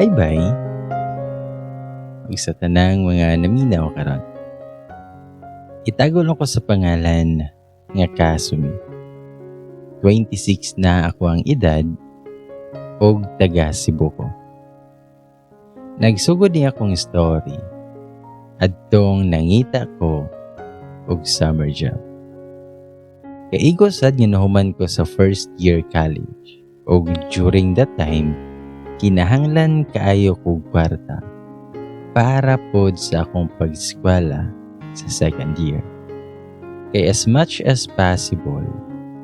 Ay bay, ug sa tanang mga naminaw karon. Itagol ako sa pangalan nga Kasumi. 26 na ako ang edad og taga Cebu ko. Nagsugod niya akong story adtong nangita ko og summer job. Kaigo sad nga nahuman ko sa first year college og during that time kinahanglan kaayo kog kwarta para pod sa akong pag-eskwela sa second year. Kay as much as possible,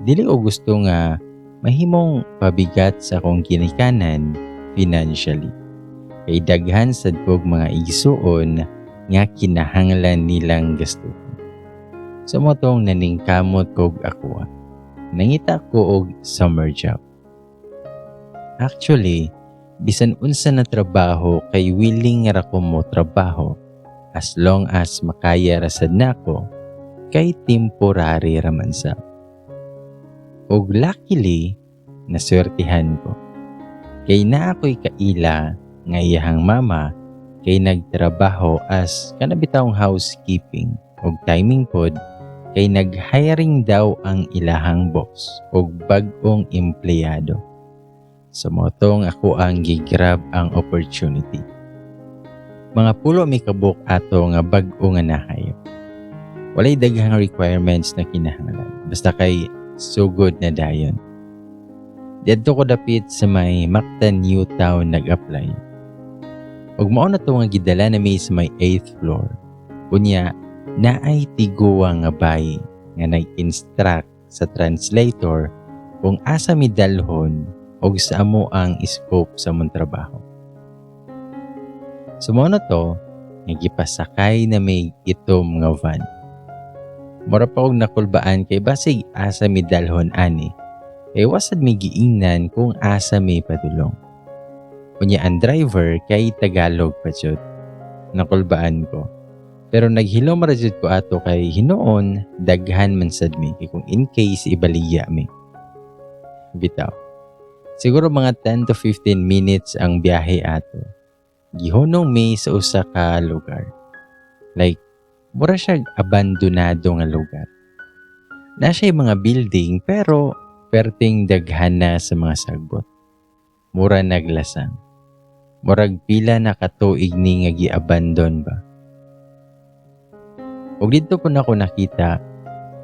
dili ko gusto nga mahimong pabigat sa akong ginikanan financially. Kay daghan sad kog mga igsuon nga kinahanglan nilang gasto. Sa motong naningkamot kog ako, nangita ko og summer job. Actually, bisan unsa na trabaho kay willing ra ko mo trabaho as long as makaya ra sad nako kay temporary ra man sa. Og luckily, naswertihan ko. Kay na ako'y kaila nga iyahang mama kay nagtrabaho as kanabitawong housekeeping og timing pod kay nag-hiring daw ang ilahang boss og bag-ong empleyado. Sa motong ako ang gigrab ang opportunity. Mga pulo mi kabuk ato nga bag-o nga nahayo. Walay daghang requirements na kinahanglan. Basta kay sugod na dayon. Dito ko dapit sa may Mactan New Town nag-apply. Ug mao na to nga gidala na mi sa may 8th floor. Unya, naay tiguwa nga bay nga nag-instruct sa translator kung asa mi dalhon o sa amo ang scope sa mong trabaho. Sumo na to, nagipasakay na may itom nga van. Mura pa og nakulbaan kay basig asa mi dalhon ani. Kay wasad mi giingnan kung asa mi padulong. Kunya ang driver kay Tagalog pa jud. Nakulbaan ko. Pero naghilom ra jud ko ato kay hinoon daghan man sad mi kung in case ibaligya mi. Bitaw. Siguro mga 10 to 15 minutes ang biyahe ato. Gihunong mi sa usa ka lugar. Like, mura siya abandonado nga lugar. Na siya mga building pero perting daghan na sa mga sagbot. Mura naglasang. Murag pila na katuig ni nga giabandon ba. Ug dito po na ko nakita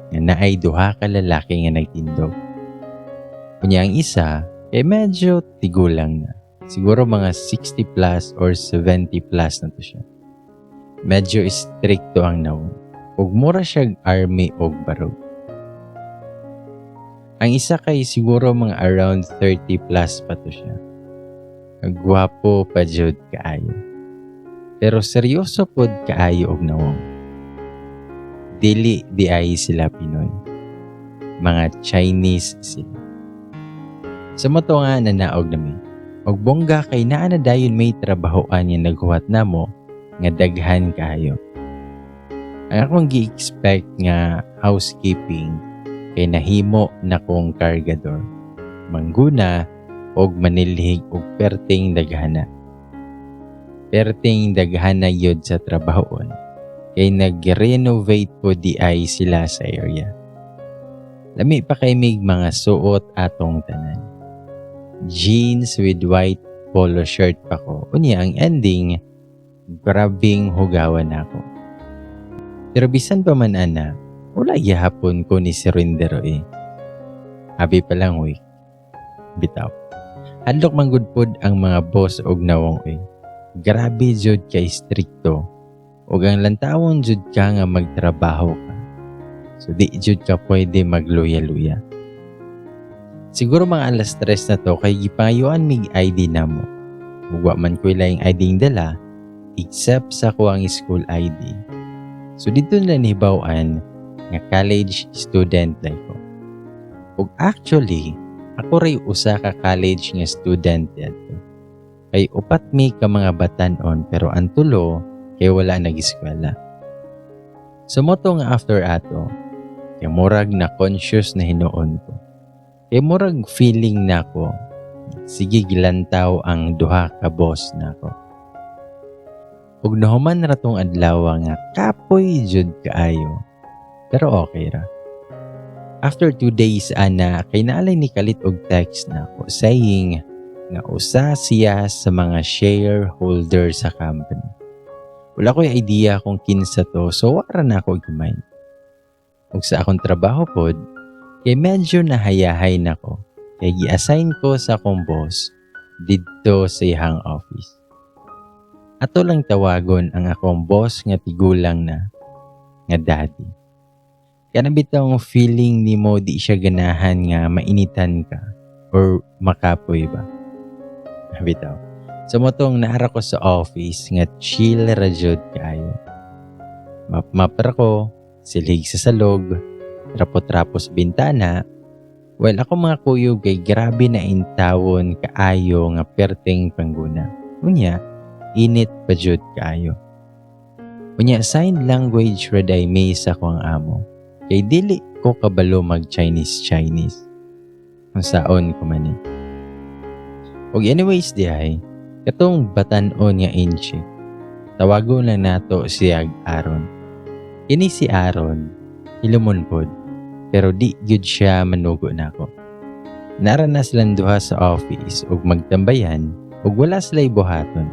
nga naay duha ka lalaki nga nagtindog. Kunya ang isa, eh medyo tigulang na. Siguro mga 60 plus or 70 plus na to siya. Medyo stricto ang nawon. Ug mura siya army og barog. Ang isa kay siguro mga around 30 plus pa to siya. Gwapo pa jud kaayo. Pero seryoso pod kaayo og nawong. Dili di ay sila Pinoy. Mga Chinese sila. Sa moto nga nanaog nami. Og bongga kay naa na dayon may trabahoan nga naghuwat namo nga daghan kaayo. Ang akong gi-expect nga housekeeping kay nahimo na kong kargador. Mangguna og manilhig og perting daghana. Perting daghana yod sa trabahoon kay nag-renovate po di ay sila sa area. Lami pa kay mig mga suot atong tanan jeans with white polo shirt pa ko. Unya, ang ending, grabing hugawan ako. Pero bisan pa man ana, wala yahapon ko ni si Rindero eh. Abi pa lang week. Bitaw. Hadlok manggudpod ang mga boss og nawong eh. Grabe jud kay stricto. Ug ang lantawon jud ka nga magtrabaho ka. So di jud ka pwede magluya-luya. Siguro mga alas stress na to kay gipangayuan mig ID na mo. Ugwa man ko laing ID ng dala, except sa ko ang school ID. So dito na nibawan nga college student like ko. Ug actually, ako ray usa ka college nga student dito. Kay upat mi ka mga batanon pero ang tulo kay wala nag-eskwela. So moto nga after ato, Kay murag na conscious na hinuon ko. Kay murag feeling na ko, sige gilantaw ang duha ka boss na ko. Ug nahuman ra tong adlaw nga kapoy jud kaayo. Pero okay ra. After two days ana kay naalay ni kalit og text na ko saying nga usa siya sa mga shareholder sa company. Wala ko'y idea kung kinsa to so wala na ako gimay. Ug sa akong trabaho pod, kay medyo nahayahay na ko kay gi-assign ko sa akong boss didto sa ihang office. Ato lang tawagon ang akong boss nga tigulang na nga daddy. Kaya bitong feeling ni mo di siya ganahan nga mainitan ka or makapoy ba. Bitaw. So mo tong naara ko sa office nga chill ra jud kaayo. Map-map ko, silig sa salog, trapo-trapo sa bintana. Well, ako mga kuyo kay grabe na intawon kaayo nga perteng pangguna. Unya, init pa jud kaayo. Unya, sign language red ay may sa ko ang amo. Kay dili ko kabalo mag Chinese Chinese. Kung saon ko man eh. Og anyways di ay, katong batanon nga inchi. Tawago na nato siyag Aaron. Ini si Aaron, ilumon pod, pero di gyud siya manugo nako. Na silang duha sa office ug magtambayan ug wala sila'y buhaton.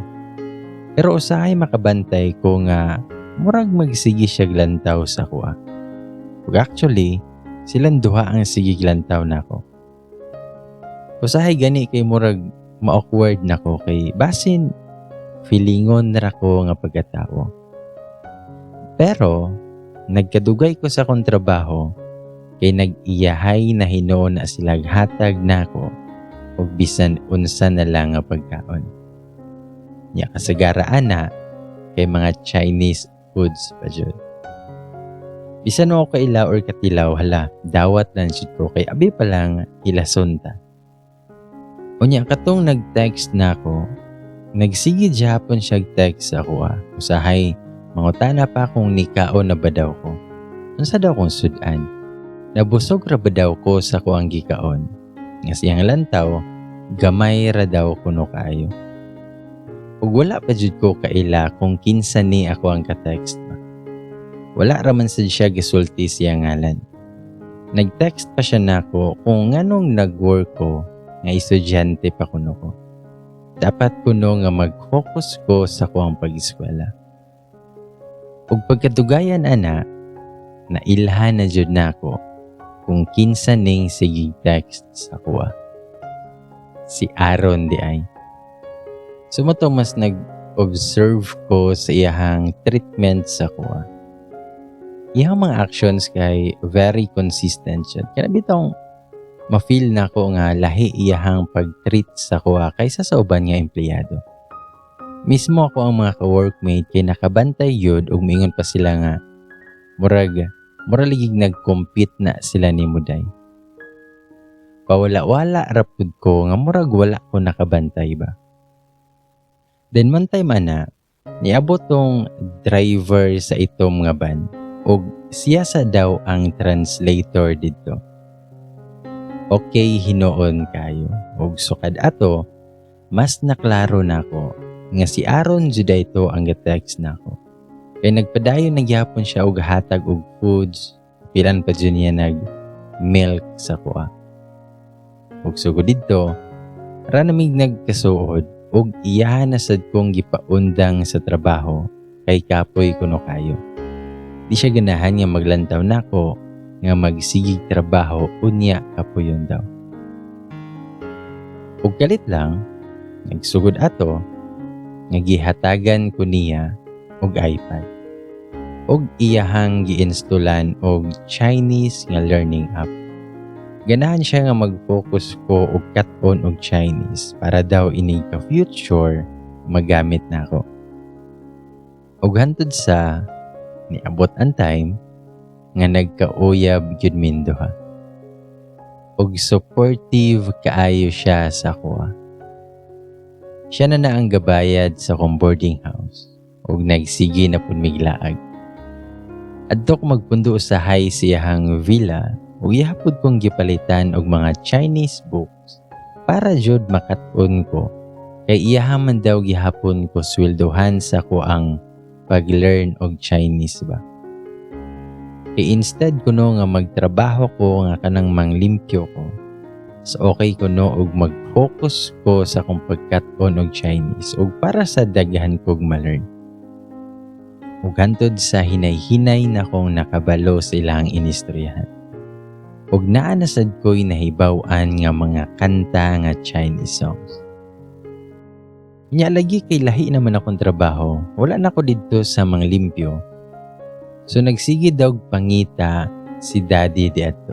Pero usahay makabantay ko nga murag magsigi siya glantaw sa kuha. Ug actually, silang duha ang sige glantaw nako. Usahay gani kay murag ma-awkward nako kay basin feelingon na ko nga pagkatao. Pero, nagkadugay ko sa kong trabaho, kay nag-iyahay na hino na silag hatag na ko o bisan unsa na lang nga pagkaon. Nya kasagaraan na kay mga Chinese foods pa jud. Bisan mo ako kailaw or katilaw, hala, dawat lang jud ko kay abi pa lang ilasunta. Unya katong nag-text na ako, nagsigid hapon siya text ako ah. Usahay, mangutana pa kung nikao na ba daw ko. Unsa daw kong sudan? Nabusog ra ba daw ko sa ko ang gikaon? Nga siyang lantaw, gamay ra daw kuno kaayo. Ug wala pa jud ko kaila kung kinsa ni ako ang ka-text ba. Wala ra man sad siya gisulti siya ngalan. Nag-text pa siya nako kung nganong nag-work ko nga estudyante pa kuno ko. Dapat kuno nga mag-focus ko sa kuang pag-eskwela. Ug pagkadugayan ana, nailhan na jud nako kung kinsa ning sige text sa kuha. Si Aaron di ay. Sumato mas nag-observe ko sa iyahang treatment sa kuha. Iyang mga actions kay very consistent siya. Kaya bitong ma-feel na ko nga lahi iyahang pag-treat sa kuha kaysa sa uban nga empleyado. Mismo ako ang mga ka-workmate kay nakabantay yun ug mingon pa sila nga murag muraligig nag-compete na sila ni Muday. Pawala-wala rapud ko nga murag wala ko nakabantay ba. Then man time ana, niabot tong driver sa itom nga ban ug siya sa daw ang translator dito okay hinoon kayo. Ug sukad ato, mas naklaro nako nga si Aaron juday to ang text nako. Kay nagpadayon na gyapon siya og hatag og foods, pilan pa dyan niya nag milk sa kuha. Ug sugod didto, ra namig nagkasuod ug iyahan na sad kong gipaundang sa trabaho kay kapoy kuno kayo. Di siya ganahan nga maglantaw nako nga magsigig trabaho unya kapuyon daw. Ug kalit lang, nagsugod ato, nga gihatagan ko niya og iPad. Og iyahang giinstolan og Chinese nga learning app. Ganahan siya nga mag-focus ko og katon og Chinese para daw ini ka future magamit na ako. Og hantod sa niabot ang time nga nagkauyab gyud mindo ha. Og supportive kaayo siya sa kuha. Siya na na ang gabayad sa kong boarding house ug nagsige na pud miglaag. Adto magpundo usahay siyahang villa ug ihapod kong gipalitan og mga Chinese books para jud makat-on ko kay iyaha man daw gihapon ko sweldohan sa ko ang pag-learn og Chinese ba. Kay instead ko no nga magtrabaho ko nga kanang manglimpyo ko, so okay ko no og mag-focus ko sa kong pagkat-on og Chinese ug para sa daghan kog ma-learn. Ug hantod sa hinay-hinay na kong nakabalo sa ilang inistoryahan. Ug naa na ko'y nahibaw-an nga mga kanta nga Chinese songs. Nya lagi kay lahi naman akong trabaho, wala na ko didto sa mga limpyo. So nagsige daw pangita si daddy di ato.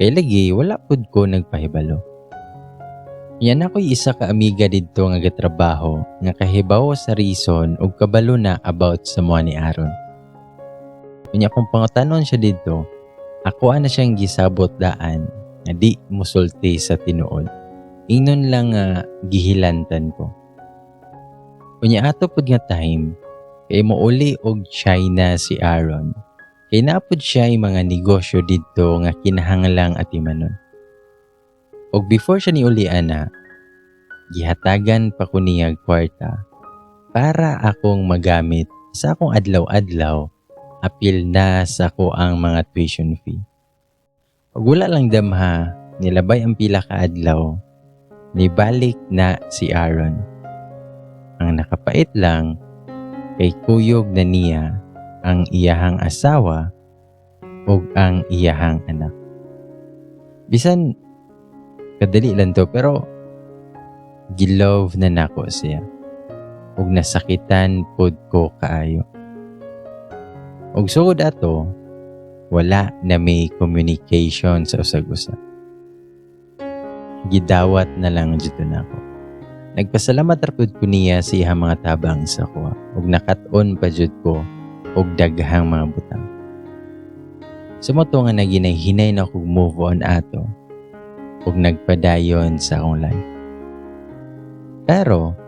Kay lagi wala pud ko nagpahibalo. Yan ako'y isa ka amiga didto nga gatrabaho nga kahibaw sa reason ug kabalo na about sa mga ni Aaron. Unya kung pangutanon siya didto, ako na siyang gisabot daan nga di musulti sa tinuod. Ingnon lang nga gihilantan ko. Unya ato pud nga time, kay mouli og China si Aaron. Kay napod siya yung mga negosyo didto nga kinahanglang atimanon. Og before siya ni uli ana, gihatagan pa ko niya kwarta para akong magamit sa akong adlaw-adlaw apil na sa ko ang mga tuition fee. Og wala lang damha, nilabay ang pila ka adlaw, nibalik na si Aaron. Ang nakapait lang, kay kuyog na niya ang iyahang asawa ug ang iyahang anak. Bisan kadali lang to pero gilove na nako siya ug nasakitan pod ko kaayo. Ug sugod ato, wala na may communication sa usag-usa. Gidawat na lang dito na ako. Nagpasalamat rapod ko niya sa iyang mga tabang sa kuha ug nakat-on pa jud ko og daghang mga butang. Sumoto nga naginahinay na kog move on ato ug nagpadayon sa akong life. Pero,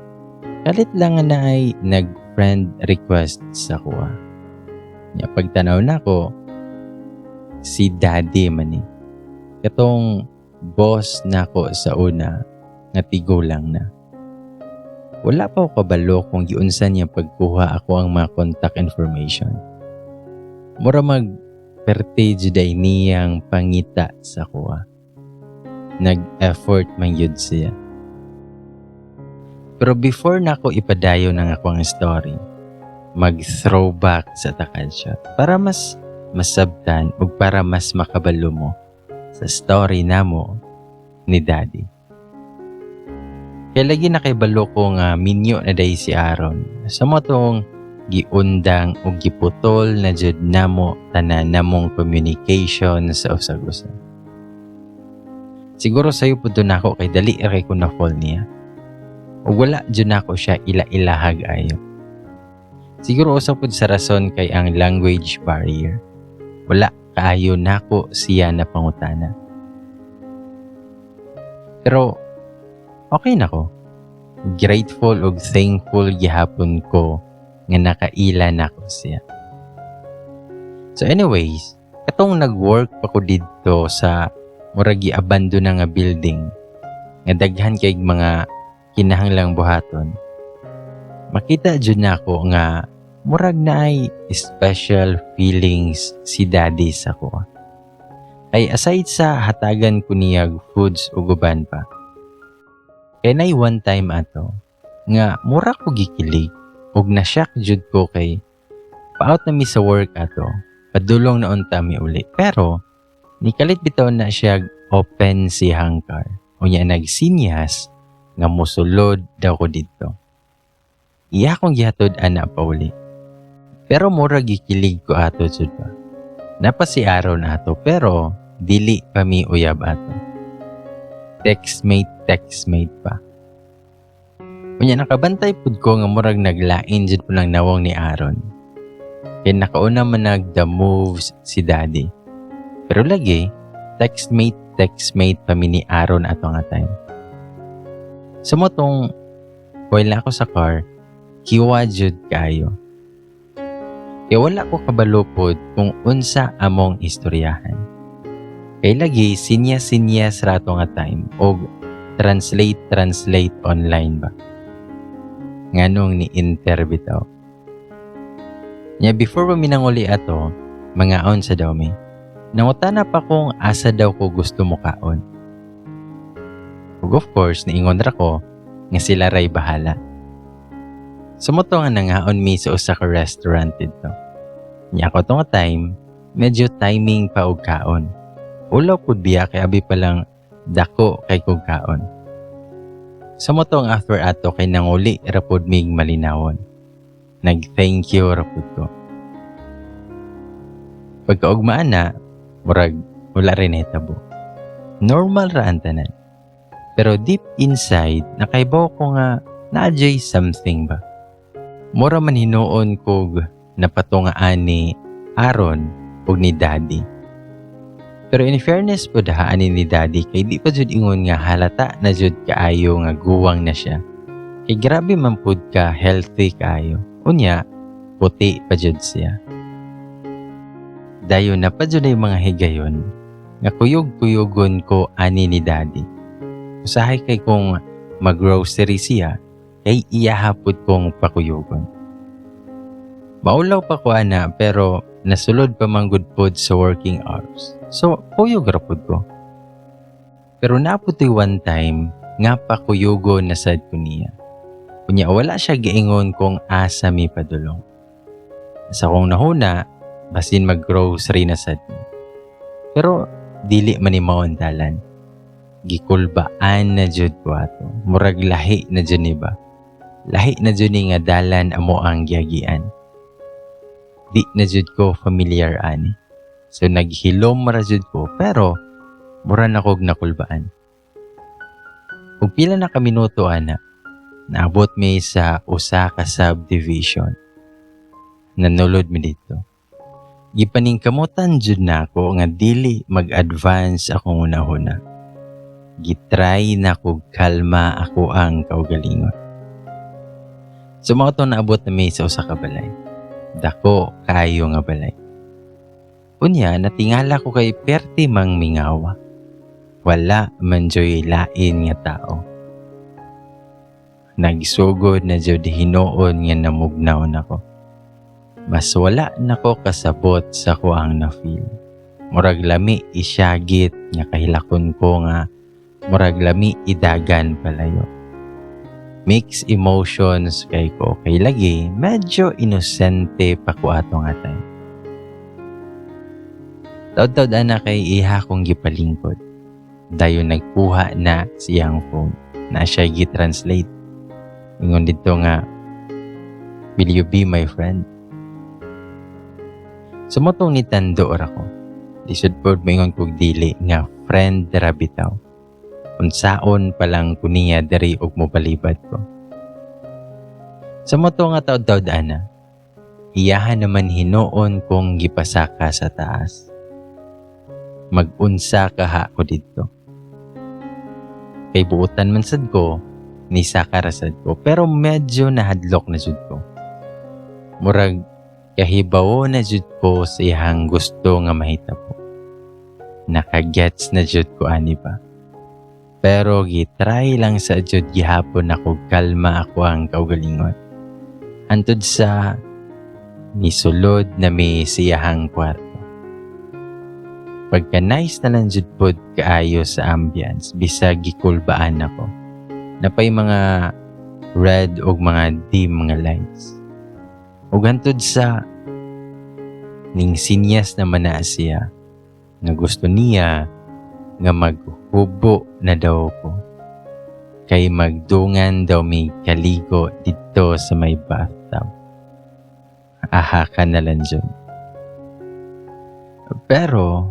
kalit lang nga na ay nag-friend request sa kuha. Nya pagtanaw na ko, si daddy man eh. Katong boss na ko sa una, nga tigulang na. Wala pa ako kabalo kung giunsan niya pagkuha ako ang mga contact information. Mura mag pertage day niyang pangita sa kuha. Nag-effort man yun siya. Pero before na ako ipadayo ng ako ang story, mag-throwback sa takal shot para mas masabtan o para mas makabalo mo sa story namo ni Daddy. Kaya lagi na kay balo ko nga minyo na day si Aaron. Sa mo tong giundang o giputol na jud namo tanan namong communication sa usag-usa. Siguro sayo po doon ako kay dali aray ko na fall niya. O wala jud nako siya ila-ilahag ayo. Siguro usap po sa rason kay ang language barrier. Wala kaayo nako siya na pangutana. Pero okay na ko. Grateful ug thankful gihapon ko nga nakaila na ko siya. So anyways, katong nag-work pa ko didto sa murag abandon na nga building nga daghan kay mga kinahanglang buhaton. Makita jud nako nga murag na ay special feelings si daddy sa ko. Ay aside sa hatagan ko niyag foods ug uban pa. Kay nay one time ato nga mura ko gikilig ug na-shock jud ko kay paot na mi sa work ato padulong na unta mi uli. Pero nikalit bitaw na siya open si hangkar unya nagsinyas nga musulod daw ko dito. Iya kong gihatod ana pa uli. Pero mura gikilig ko ato jud pa napa si Aaron ato pero dili pa mi uyab ato textmate textmate pa Unya nakabantay pud ko nga murag naglain jud po ng nawong ni Aaron. Kaya nakauna man nag the moves si daddy. Pero lagi, textmate textmate pa mi ni Aaron ato nga time. Sa mo tong while na ako sa car, kiwa jud kayo. Kaya wala ko kabalupod kung unsa among istoryahan. Kay lagi sinya-sinya sa rato nga time o translate-translate online ba. Nganong ni interbitaw. Nya before pa minanguli ato, mga on sa daw mi. Nangutana pa kung asa daw ko gusto mo kaon. Ug of course, niingon ra ko nga sila ray bahala. Sumuto nga nangaon mi sa usa ka restaurant dito. Nya ako tong time, medyo timing pa og kaon. Ulaw pud biya kay abi pa lang dako kay kog kaon. Sumuto nga after ato kay nanguli ra pud mig malinawon. Nag-thank you ra pud ko. Pagkaugmaan na, murag wala rin hitabo. Normal ra ang tanan. Pero deep inside, nakaibaw ko nga na-adjay something ba. Mura man hinuon kog napatungaan ni Aaron ug ni Daddy. Pero in fairness po daha ani ni Daddy kay di pa jud ingon nga halata na jud kaayo nga guwang na siya. Kay grabe man pud ka healthy kaayo. Unya, puti pa jud siya. Dayon na pa jud mga higayon nga kuyog-kuyogon ko ani ni Daddy. Usahay kay kung mag-grocery siya, kay iyahapod kong pakuyogon. Maulaw pa ko ana pero nasulod pa man good pod sa working hours. So, kuyog ra pod ko. Pero naputi one time nga pakuyugo na sad ko niya. Kunya wala siya giingon kung asa mi padulong. Sa kong nahuna, basin mag-grocery na sad mi. Pero dili man ni maundalan. Gikulbaan na jud ko ato. Murag lahi na jud ni ba? Lahi na jud ni nga dalan amo ang giagian. Di na jud ko familiar ani. So naghilom ra jud ko pero mura na kog nakulbaan. Ug pila na ka minuto ana, naabot mi sa usa ka subdivision. Nanulod mi dito. Gipaningkamutan jud na ako nga dili mag-advance akong una-una. Gitry na kog kalma ako ang kaugalingon. So mga to naabot na mi sa usa ka balay. Dako kayo nga balay. Unya, natingala ko kay perti mang mingawa. Wala man joy lain nga tao. Nagsugod na jud hinoon nga namugnaw nako. Mas wala nako kasabot sa ko ang na-feel. Murag lami isyagit nga kahilakon ko nga murag lami idagan palayo. Mixed emotions kay ko kay lagi medyo inosente pa ko ato nga time. Taud-taud ana kay iha kong gipalingkod. Dayon nagkuha na siyang phone na siya gi-translate. Ingon dito nga, Will you be my friend? Sumutong ni Tando ora ko. Lisod po maingon kog dili nga friend ra bitaw. Unsaon pa lang kuniya diri og mobalibad ko. Sa moto nga taud-taud ana, iyahan naman hinoon kong gipasaka sa taas mag-unsa ka ha ko dito. Kay buutan man sad ko, ni sakarasad ko, pero medyo nahadlok na jud ko. Murag kahibawo na jud ko sa ihang gusto nga mahita po. Nakagets na jud ko ani ba. Pero gitry lang sa jud gihapon ako kalma ako ang kaugalingon. Antod sa nisulod na may siyahang kwarto pagka nice na lang jud pod kaayo sa ambience bisag gikulbaan ako. Napay mga red og mga dim mga lights. Ug hantod sa ning sinyas na siya nga gusto niya nga maghubo na daw ko. Kay magdungan daw may kaligo dito sa may bathtub. Aha ka na lang dyan. Pero,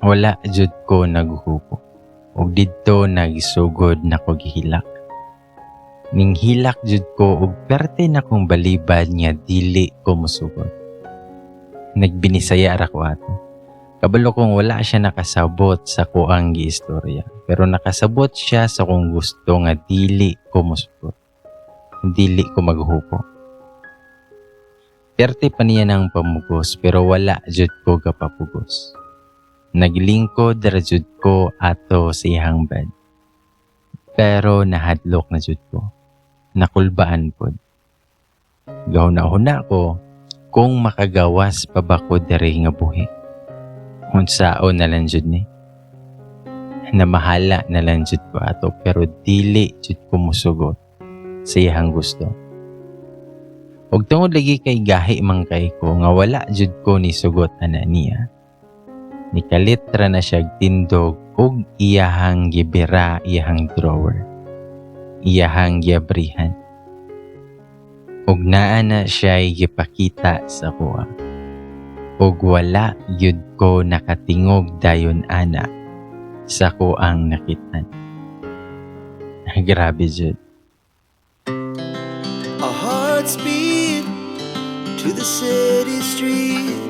wala jud ko naghupo. Ug didto nagisugod na ko gihilak. Ning hilak jud ko ug perte na kong balibad nga dili ko musugod. Nagbinisaya ra ko ato. Kabalo kong wala siya nakasabot sa kuang giistorya. Pero nakasabot siya sa kung gusto nga dili ko musugod. Dili ko maghupo. Perti pa niya ng pamugos pero wala jud ko kapapugos. Naglingkod ra jud ko ato sa iyang bed. Pero nahadlok na jud ko. Nakulbaan pod. Gahuna-huna ko kung makagawas pa ba ko diri nga buhi. Unsaon na lang jud ni. Namahala na lang jud ko ato pero dili jud ko musugot sa iyang gusto. Ug tungod lagi kay gahi man kay ko nga wala jud ko ni sugot ana niya. Nikalitra na siya tindog ug iyahang gibira iyahang drawer. Iyahang giabrihan. Ug naa na siya gipakita sa kuha. Ug wala yud ko nakatingog dayon ana sa kuang nakitan. Grabe jud. Our hearts beat to the city streets.